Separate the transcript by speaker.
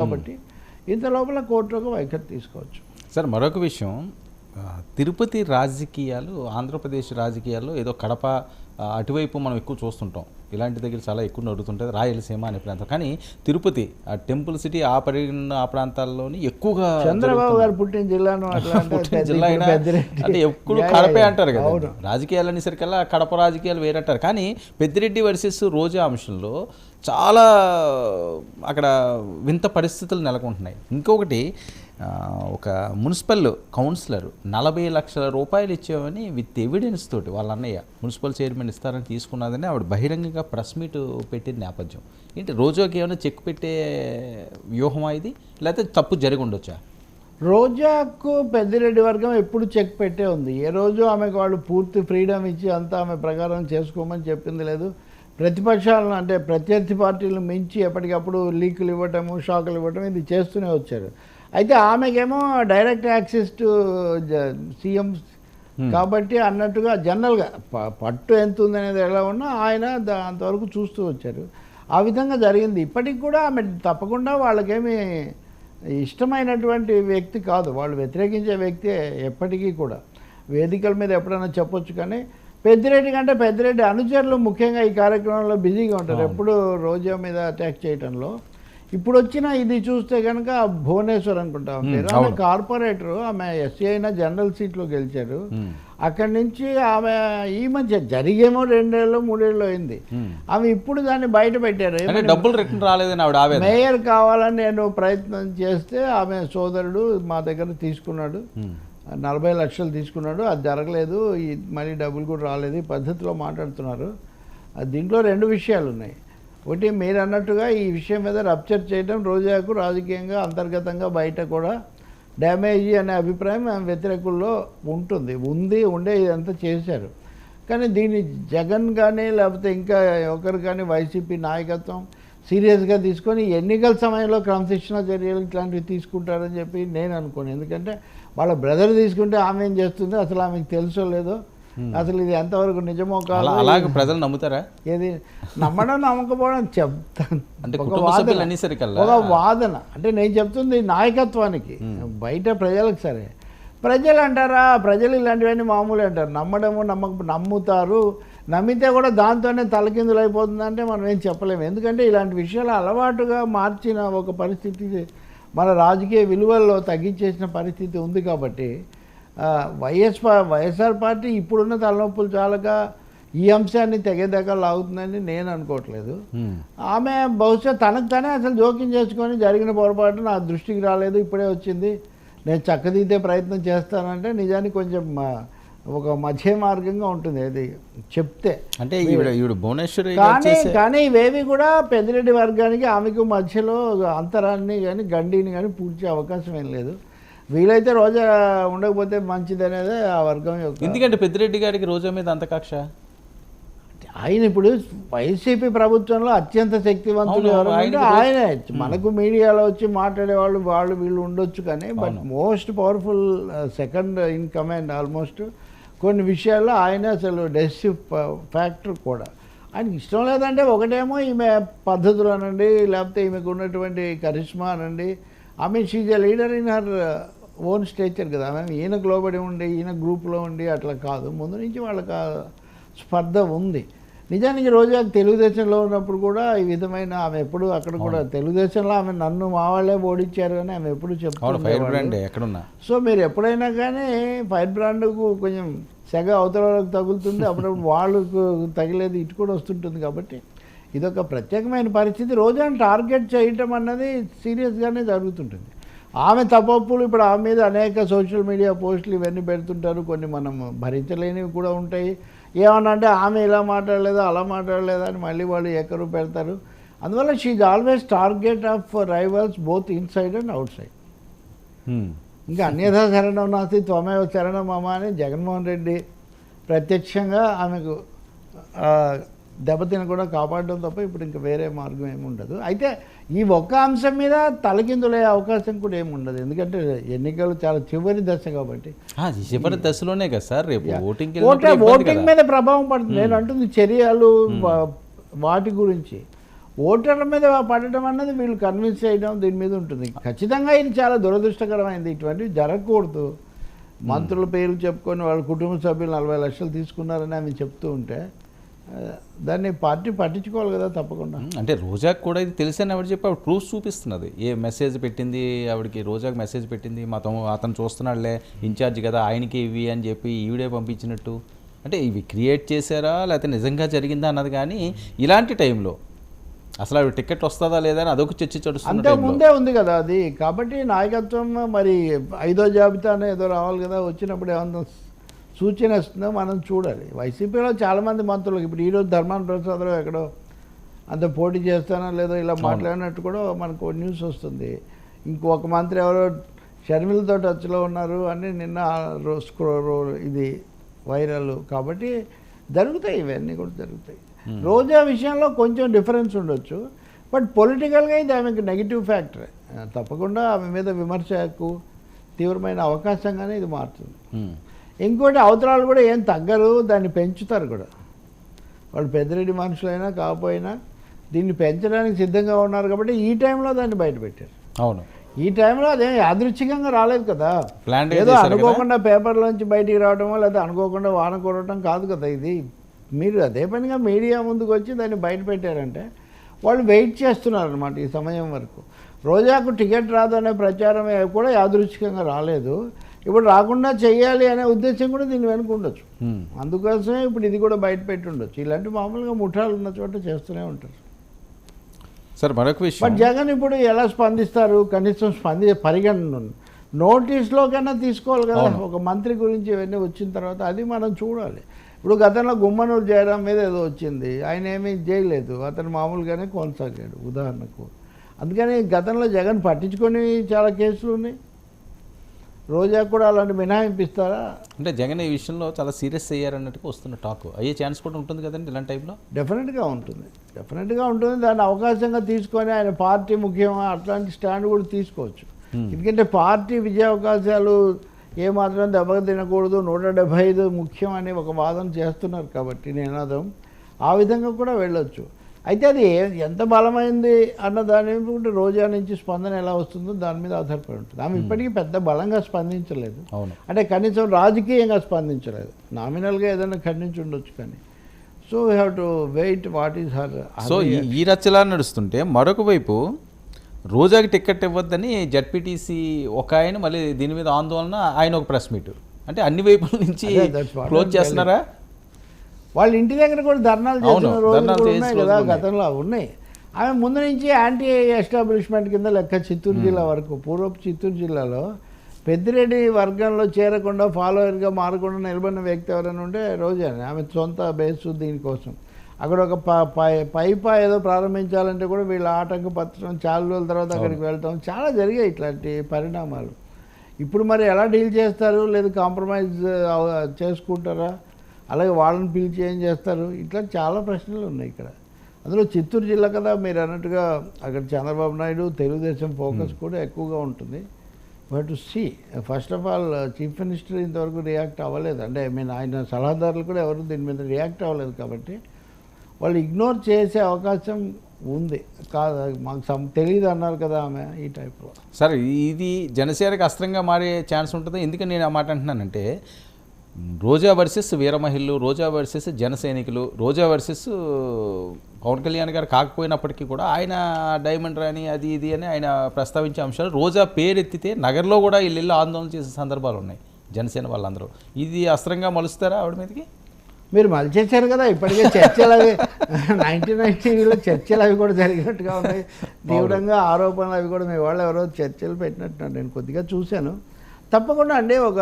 Speaker 1: కాబట్టి ఇంత లోపల కోర్టులకు వైఖరి తీసుకోవచ్చు.
Speaker 2: సార్ మరొక విషయం తిరుపతి రాజకీయాలు ఆంధ్రప్రదేశ్ రాజకీయాల్లో ఏదో కడప అటువైపు మనం ఎక్కువ చూస్తుంటాం. ఇలాంటి దగ్గర చాలా ఎక్కువ నడుతుంటుంది రాయలసీమ అనే ప్రాంతం. కానీ తిరుపతి ఆ టెంపుల్ సిటీ ఆ పరిగణ ఆ ప్రాంతాల్లోని ఎక్కువగా
Speaker 1: చంద్రబాబు గారు పుట్టిన జిల్లాను
Speaker 2: పుట్టిన జిల్లా అయినా. అంటే ఎప్పుడు కడపే అంటారు కదా. రాజకీయాలు అనేసరికల్లా కడప రాజకీయాలు వేరంటారు. కానీ పెద్దిరెడ్డి వర్సెస్ రోజా అంశంలో చాలా అక్కడ వింత పరిస్థితులు నెలకొంటున్నాయి. ఇంకొకటి ఒక మున్సిపల్ కౌన్సిలర్ నలభై లక్షల రూపాయలు ఇచ్చామని విత్ ఎవిడెన్స్ తోటి వాళ్ళ అన్నయ్య. మున్సిపల్ చైర్మన్ ఇస్తారని తీసుకున్నదని ఆవిడ బహిరంగంగా ప్రెస్ మీట్ పెట్టిన నేపథ్యం. ఏంటి రోజాకి ఏమైనా చెక్ పెట్టే వ్యూహమా ఇది? లేకపోతే తప్పు జరిగి ఉండొచ్చా?
Speaker 1: రోజాకు పెద్దిరెడ్డి వర్గం ఎప్పుడు చెక్ పెట్టే ఉంది. ఏ రోజు ఆమెకు వాళ్ళు పూర్తి ఫ్రీడమ్ ఇచ్చి అంతా ఆమె ప్రకారం చేసుకోమని చెప్పింది లేదు. ప్రతిపక్షాలను అంటే ప్రత్యర్థి పార్టీలు మించి ఎప్పటికప్పుడు లీకులు ఇవ్వటము షాకులు ఇవ్వటం ఇది చేస్తూనే వచ్చారు. అయితే ఆమెకేమో డైరెక్ట్ యాక్సెస్ టు సీఎం కాబట్టి అన్నట్టుగా జనరల్గా ప- పట్టు ఎంత ఉందనేది ఎలా ఉన్నా ఆయన అంతవరకు చూస్తూ వచ్చారు. ఆ విధంగా జరిగింది. ఇప్పటికి కూడా ఆమె తప్పకుండా వాళ్ళకేమి ఇష్టమైనటువంటి వ్యక్తి కాదు. వాళ్ళు వ్యతిరేకించే వ్యక్తి ఎప్పటికీ కూడా. వేదికల మీద ఎప్పుడైనా చెప్పొచ్చు కానీ పెద్దిరెడ్డి కంటే పెద్దిరెడ్డి అనుచరులు ముఖ్యంగా ఈ కార్యక్రమంలో బిజీగా ఉంటారు. ఎప్పుడు రోజా మీద అటాక్ చేయటంలో ఇప్పుడు వచ్చిన ఇది చూస్తే కనుక భువనేశ్వర్ అనుకుంటా పేరు. ఆమె కార్పొరేటర్ ఆమె ఎస్సీ అయినా జనరల్ సీట్లో గెలిచారు. అక్కడి నుంచి ఆమె ఈ మధ్య జరిగేమో రెండేళ్ళు మూడేళ్ళు అయింది. ఆమె ఇప్పుడు దాన్ని బయట పెట్టారు.
Speaker 2: డబ్బులు రిటర్న్ రాలేదని ఆవిడ
Speaker 1: మేయర్ కావాలని నేను ప్రయత్నం చేస్తే ఆమె సోదరుడు మా దగ్గర తీసుకున్నాడు. నలభై లక్షలు తీసుకున్నాడు. అది జరగలేదు. మళ్ళీ డబ్బులు కూడా రాలేదు. ఈ పద్ధతిలో మాట్లాడుతున్నారు. దీంట్లో రెండు విషయాలు ఉన్నాయి ఒకటి మీరు అన్నట్టుగా ఈ విషయం మీద రప్చర్ చేయడం రోజాకు రాజకీయంగా అంతర్గతంగా బయట కూడా డ్యామేజీ అనే అభిప్రాయం ఆమె వ్యతిరేకుల్లో ఉంటుంది. ఉంది ఉండే ఇదంతా చేశారు. కానీ దీన్ని జగన్ కానీ లేకపోతే ఇంకా ఒకరు కానీ వైసీపీ నాయకత్వం సీరియస్గా తీసుకొని ఎన్నికల సమయంలో క్రమశిక్షణ చర్యలు ఇట్లాంటివి తీసుకుంటారని చెప్పి నేను అనుకోను. ఎందుకంటే వాళ్ళ బ్రదర్ తీసుకుంటే ఆమె ఏం చేస్తుంది? అసలు ఆమెకు తెలుసో లేదో అసలు ఇది ఎంతవరకు నిజమో కాదో
Speaker 2: అలాగే ప్రజలు నమ్ముతారా?
Speaker 1: ఏది? నమ్మడం నమ్మకపోవడం చెప్తాను.
Speaker 2: అంటే
Speaker 1: ఒక వాదన. ఒక వాదన. అంటే నేను చెప్తుంది నాయకత్వానికి. బయట ప్రజలకు సరే. ప్రజలు అంటారా? ప్రజలు ఇలాంటివన్నీ మామూలు అంటారు. నమ్మడము నమ్మక నమ్ముతారు. నమ్మితే కూడా దాంతోనే తలకిందులు అయిపోతుందంటే మనం ఏం చెప్పలేము. ఎందుకంటే ఇలాంటి విషయాలు అలవాటుగా మార్చిన ఒక పరిస్థితి మన రాజకీయ విలువల్లో తగ్గించేసిన పరిస్థితి ఉంది కాబట్టి వైఎస్ వైఎస్ఆర్ పార్టీ ఇప్పుడున్న తలనొప్పులు చాలక ఈ అంశాన్ని తెగేదాకా లాగుతుందని నేను అనుకోవట్లేదు. ఆమె బహుశా తనకు తనే అసలు జోక్యం చేసుకొని జరిగిన పొరపాటు నా దృష్టికి రాలేదు ఇప్పుడే వచ్చింది. నేను చక్కదిద్దే ప్రయత్నం చేస్తానంటే నిజానికి కొంచెం ఒక మధ్య మార్గంగా ఉంటుంది అది చెప్తే.
Speaker 2: అంటే భువనేశ్వరి
Speaker 1: కానీ కానీ ఇవేవి కూడా పెద్దిరెడ్డి వర్గానికి ఆమెకు మధ్యలో అంతరాన్ని కానీ గండిని కానీ పూడ్చే అవకాశం ఏం లేదు. వీలైతే రోజా ఉండకపోతే మంచిది అనేది ఆ వర్గం యొక్క
Speaker 2: ఎందుకంటే పెద్దిరెడ్డి గారికి రోజా మీద అంత కక్ష?
Speaker 1: ఆయన ఇప్పుడు వైసీపీ ప్రభుత్వంలో అత్యంత శక్తివంతులు ఎవరు ఆయనే మనకు మీడియాలో వచ్చి మాట్లాడే వాళ్ళు వాళ్ళు వీళ్ళు ఉండొచ్చు కానీ but most powerful second in command almost కొన్ని విషయాల్లో ఆయన అసలు డెసివ్ ఫ్యాక్టర్ కూడా. ఆయనకి ఇష్టం లేదంటే ఒకటేమో ఈమె పద్ధతులు అనండి లేకపోతే ఈమెకు ఉన్నటువంటి కరిష్మా అనండి. ఆమె she's a leader in her own stature కదా ఆమె ఈయనకు లోబడి ఉండి ఈయన గ్రూప్లో ఉండి అట్లా కాదు. ముందు నుంచి వాళ్ళకి స్పర్ధ ఉంది. నిజానికి రోజా తెలుగుదేశంలో ఉన్నప్పుడు కూడా ఈ విధమైన ఆమె ఎప్పుడు అక్కడ కూడా తెలుగుదేశంలో ఆమె నన్ను మా వాళ్ళే ఓడించారు అని ఆమె ఎప్పుడు
Speaker 2: ఎక్కడున్నా.
Speaker 1: సో మీరు ఎప్పుడైనా కానీ ఫైర్ బ్రాండ్కు కొంచెం సెగ అవతల వాళ్ళకి తగులుతుంది అప్పుడప్పుడు వాళ్ళకు తగిలేది ఇటు కూడా వస్తుంటుంది కాబట్టి ఇదొక ప్రత్యేకమైన పరిస్థితి. రోజాను టార్గెట్ చేయటం అన్నది సీరియస్గానే జరుగుతుంటుంది. ఆమె తప్పప్పులు ఇప్పుడు ఆమె మీద అనేక సోషల్ మీడియా పోస్టులు ఇవన్నీ పెడుతుంటారు. కొన్ని మనం భరించలేనివి కూడా ఉంటాయి. ఏమన్నా అంటే ఆమె ఇలా మాట్లాడలేదా అలా మాట్లాడలేదా అని మళ్ళీ వాళ్ళు ఎక్కరు పెడతారు. అందువల్ల she's always target of rivals both inside and outside. ఇంకా అన్యథా శరణం నాస్తి త్వమేవ శరణం మమ అని జగన్మోహన్ రెడ్డి ప్రత్యక్షంగా ఆమెకు దెబ్బతిన కూడా కాపాడడం తప్ప ఇప్పుడు ఇంకా వేరే మార్గం ఏమి ఉండదు. అయితే ఈ ఒక్క అంశం మీద తలకిందులయ్యే అవకాశం కూడా ఏమి ఉండదు. ఎందుకంటే ఎన్నికలు చాలా చివరి దశ కాబట్టి.
Speaker 2: చివరి దశలోనే కదా సార్. రేపు
Speaker 1: ఓటింగ్
Speaker 2: కదా.
Speaker 1: మీద ప్రభావం పడుతుంది. నేను అంటుంది చర్యలు వాటి గురించి. ఓటర్ల మీద పడటం అన్నది వీళ్ళు కన్విన్స్ చేయడం దీని మీద ఉంటుంది. ఖచ్చితంగా ఇది చాలా దురదృష్టకరమైంది. ఇటువంటివి జరగకూడదు. మంత్రుల పేర్లు చెప్పుకొని వాళ్ళ కుటుంబ సభ్యులు నలభై లక్షలు తీసుకున్నారని ఆమె చెప్తూ ఉంటే దాన్ని పార్టీ పట్టించుకోవాలి కదా తప్పకుండా.
Speaker 2: అంటే రోజాకి కూడా ఇది తెలిసని ఎవరు చెప్పి ఆవిడ ప్రూఫ్ చూపిస్తున్నది. ఏ మెసేజ్ పెట్టింది ఆవిడకి రోజాకి మెసేజ్ పెట్టింది మా అతను చూస్తున్నాడులే ఇన్ఛార్జ్ కదా ఆయనకి ఇవి అని చెప్పి ఈవిడే పంపించినట్టు. అంటే ఇవి క్రియేట్ చేశారా లేకపోతే నిజంగా జరిగిందా అన్నది కానీ ఇలాంటి టైంలో అసలు ఆవిడ టికెట్ వస్తుందా లేదా అని అదొక చర్చ టైంలో.
Speaker 1: ముందే ఉంది కదా అది. కాబట్టి నాయకత్వం మరి ఐదో జాబితానే ఏదో రావాలి కదా వచ్చినప్పుడు ఏమన్నా సూచన వస్తుందో మనం చూడాలి. వైసీపీలో చాలామంది మంత్రులకు ఇప్పుడు ఈరోజు ధర్మాన ప్రసాదరావు ఎక్కడో అంత పోటీ చేస్తానో లేదో ఇలా మాట్లాడినట్టు కూడా మనకు న్యూస్ వస్తుంది. ఇంకొక మంత్రి ఎవరో షర్మిలతో టచ్లో ఉన్నారు అని నిన్న ఇది వైరల్. కాబట్టి జరుగుతాయి ఇవన్నీ కూడా జరుగుతాయి. రోజా విషయంలో కొంచెం డిఫరెన్స్ ఉండొచ్చు. బట్ పొలిటికల్గా ఇది ఆమెకు నెగిటివ్ ఫ్యాక్టర్. తప్పకుండా ఆమె మీద విమర్శకు తీవ్రమైన అవకాశంగానే ఇది మారుతుంది. ఇంకోటి అవతరాలు కూడా ఏం తగ్గరు దాన్ని పెంచుతారు కూడా. వాళ్ళు పెద్దరెడ్డి మనుషులైనా కాకపోయినా దీన్ని పెంచడానికి సిద్ధంగా ఉన్నారు కాబట్టి ఈ టైంలో దాన్ని బయటపెట్టారు
Speaker 2: అవును.
Speaker 1: ఈ టైంలో అదేం యాదృచ్ఛికంగా రాలేదు కదా. ఏదో? అనుకోకుండా పేపర్లోంచి బయటికి రావడమో లేదా అనుకోకుండా వాన కొడటం కాదు కదా ఇది. మీరు అదే పనిగా మీడియా ముందుకు వచ్చి దాన్ని బయట పెట్టారంటే వాళ్ళు వెయిట్ చేస్తున్నారు అనమాట ఈ సమయం వరకు. రోజాకు టికెట్ రాదు అనే ప్రచారం కూడా యాదృచ్ఛికంగా రాలేదు. ఇప్పుడు రాకుండా చేయాలి అనే ఉద్దేశం కూడా దీని వెనుక ఉండొచ్చు. అందుకోసమే ఇప్పుడు ఇది కూడా బయట పెట్టి ఉండొచ్చు. ఇలాంటి మామూలుగా ముఠాలు ఉన్న చోట చేస్తూనే ఉంటారు.
Speaker 2: సార్ మరొక
Speaker 1: బట్
Speaker 2: విషయం
Speaker 1: జగన్ ఇప్పుడు ఎలా స్పందిస్తారు? కనీసం స్పంది పరిగణన నోటీస్లో కన్నా తీసుకోవాలి కదా. ఒక మంత్రి గురించి ఇవన్నీ వచ్చిన తర్వాత అది మనం చూడాలి. ఇప్పుడు గతంలో గుమ్మనూరు జయరాం మీద ఏదో వచ్చింది. ఆయన ఏమీ చేయలేదు. అతను మామూలుగానే కొనసాగాడు ఉదాహరణకు. అందుకని గతంలో జగన్ పట్టించుకొని చాలా కేసులు ఉన్నాయి. రోజా కూడా అలాంటి మినహాయింపు ఇస్తారా
Speaker 2: అంటే జగన్ ఈ విషయంలో చాలా సీరియస్ అయ్యారన్నట్టుగా వస్తున్న టాక్. అయ్యే ఛాన్స్ కూడా ఉంటుంది కదండి ఇలాంటి టైంలో?
Speaker 1: డెఫినెట్గా ఉంటుంది. డెఫినెట్గా ఉంటుంది. దాన్ని అవకాశంగా తీసుకొని ఆయన పార్టీ ముఖ్యమా? అట్లాంటి స్టాండ్ కూడా తీసుకోవచ్చు.
Speaker 2: Hmm.
Speaker 1: ఎందుకంటే పార్టీ విజయ అవకాశాలు ఏమాత్రం దెబ్బ తినకూడదు. నూట డెబ్బై ఐదు ముఖ్యం అని ఒక వాదన చేస్తున్నారు కాబట్టి నినాదం. ఆ విధంగా కూడా వెళ్ళొచ్చు. అయితే అది ఎంత బలమైంది అన్న దాని మీద రోజా నుంచి స్పందన ఎలా వస్తుందో దాని మీద ఆధారపడి ఉంటుంది. ఆమె ఇప్పటికీ పెద్ద బలంగా స్పందించలేదు.
Speaker 2: అవును.
Speaker 1: అంటే కనీసం రాజకీయంగా స్పందించలేదు. నామినల్గా ఏదైనా ఖండించి ఉండొచ్చు కానీ. So we have to wait what is her
Speaker 2: so ఈ- రచ్చలా నడుస్తుంటే మరొక వైపు రోజాకి టికెట్ ఇవ్వద్దని జడ్పీటీసీ ఒక ఆయన మళ్ళీ దీని మీద ఆందోళన ఆయన ఒక ప్రెస్ మీట్. అంటే అన్ని వైపుల నుంచి క్లోజ్ చేస్తున్నారా?
Speaker 1: వాళ్ళ ఇంటి దగ్గర కూడా ధర్నాలు చేసిన రోజులు ఉన్నాయి కదా. గతంలో అవి ఉన్నాయి. ఆమె ముందు నుంచి యాంటీ ఎస్టాబ్లిష్మెంట్ కింద లెక్క చిత్తూరు జిల్లా వరకు పూర్వపు చిత్తూరు జిల్లాలో పెద్దిరెడ్డి వర్గంలో చేరకుండా ఫాలోవర్గా మారకుండా నిలబడిన వ్యక్తి ఎవరైనా ఉంటే రోజానే ఆమె సొంత బేసు దీనికోసం. అక్కడ ఒక ప- పై- పైపా ఏదో ప్రారంభించాలంటే కూడా వీళ్ళ ఆటంకపరచడం చాలా రోజుల తర్వాత అక్కడికి వెళ్ళటం చాలా జరిగాయి ఇట్లాంటి పరిణామాలు. ఇప్పుడు మరి ఎలా డీల్ చేస్తారు? లేదు కాంప్రమైజ్ చేసుకుంటారా? అలాగే వాళ్ళని పిలిచి ఏం చేస్తారు? ఇట్లా చాలా ప్రశ్నలు ఉన్నాయి ఇక్కడ. అందులో చిత్తూరు జిల్లా కదా మీరు అన్నట్టుగా అక్కడ చంద్రబాబు నాయుడు తెలుగుదేశం ఫోకస్ కూడా ఎక్కువగా ఉంటుంది. But see first of all chief minister ఇంతవరకు రియాక్ట్ అవ్వలేదు. అంటే ఐ మీన్ ఆయన సలహాదారులు కూడా ఎవరు దీని మీద రియాక్ట్ అవ్వలేదు కాబట్టి వాళ్ళు ఇగ్నోర్ చేసే అవకాశం ఉంది. కాదు మాకు సం తెలియదు అన్నారు కదా ఆమె ఈ టైప్లో.
Speaker 2: సార్ ఇది జనసేనకి అస్త్రంగా మారే ఛాన్స్ ఉంటుంది? ఎందుకని నేను ఆ మాట అంటున్నానంటే రోజా వర్సెస్ వీర మహిళలు రోజా వర్సెస్ జన సైనికులు రోజా వర్సెస్ పవన్ కళ్యాణ్ గారు కాకపోయినప్పటికీ కూడా ఆయన డైమండ్ రాని అది ఇది అని ఆయన ప్రస్తావించే అంశాలు రోజా పేరెత్తితే నగర్లో కూడా వీళ్ళు ఆందోళన చేసే సందర్భాలు ఉన్నాయి. జనసేన వాళ్ళందరూ. ఇది అస్త్రంగా మలుస్తారా ఆవిడ మీదకి?
Speaker 1: మీరు మలిచేశారు కదా ఇప్పటికే చర్చలు అవి నైన్టీన్ నైన్టీలో చర్చలు అవి కూడా జరిగినట్టుగా ఉన్నాయి. తీవ్రంగా ఆరోపణలు అవి కూడా మీ వాళ్ళు ఎవరో చర్చలు పెట్టినట్టున్నారు. నేను కొద్దిగా చూశాను. తప్పకుండా అండి ఒక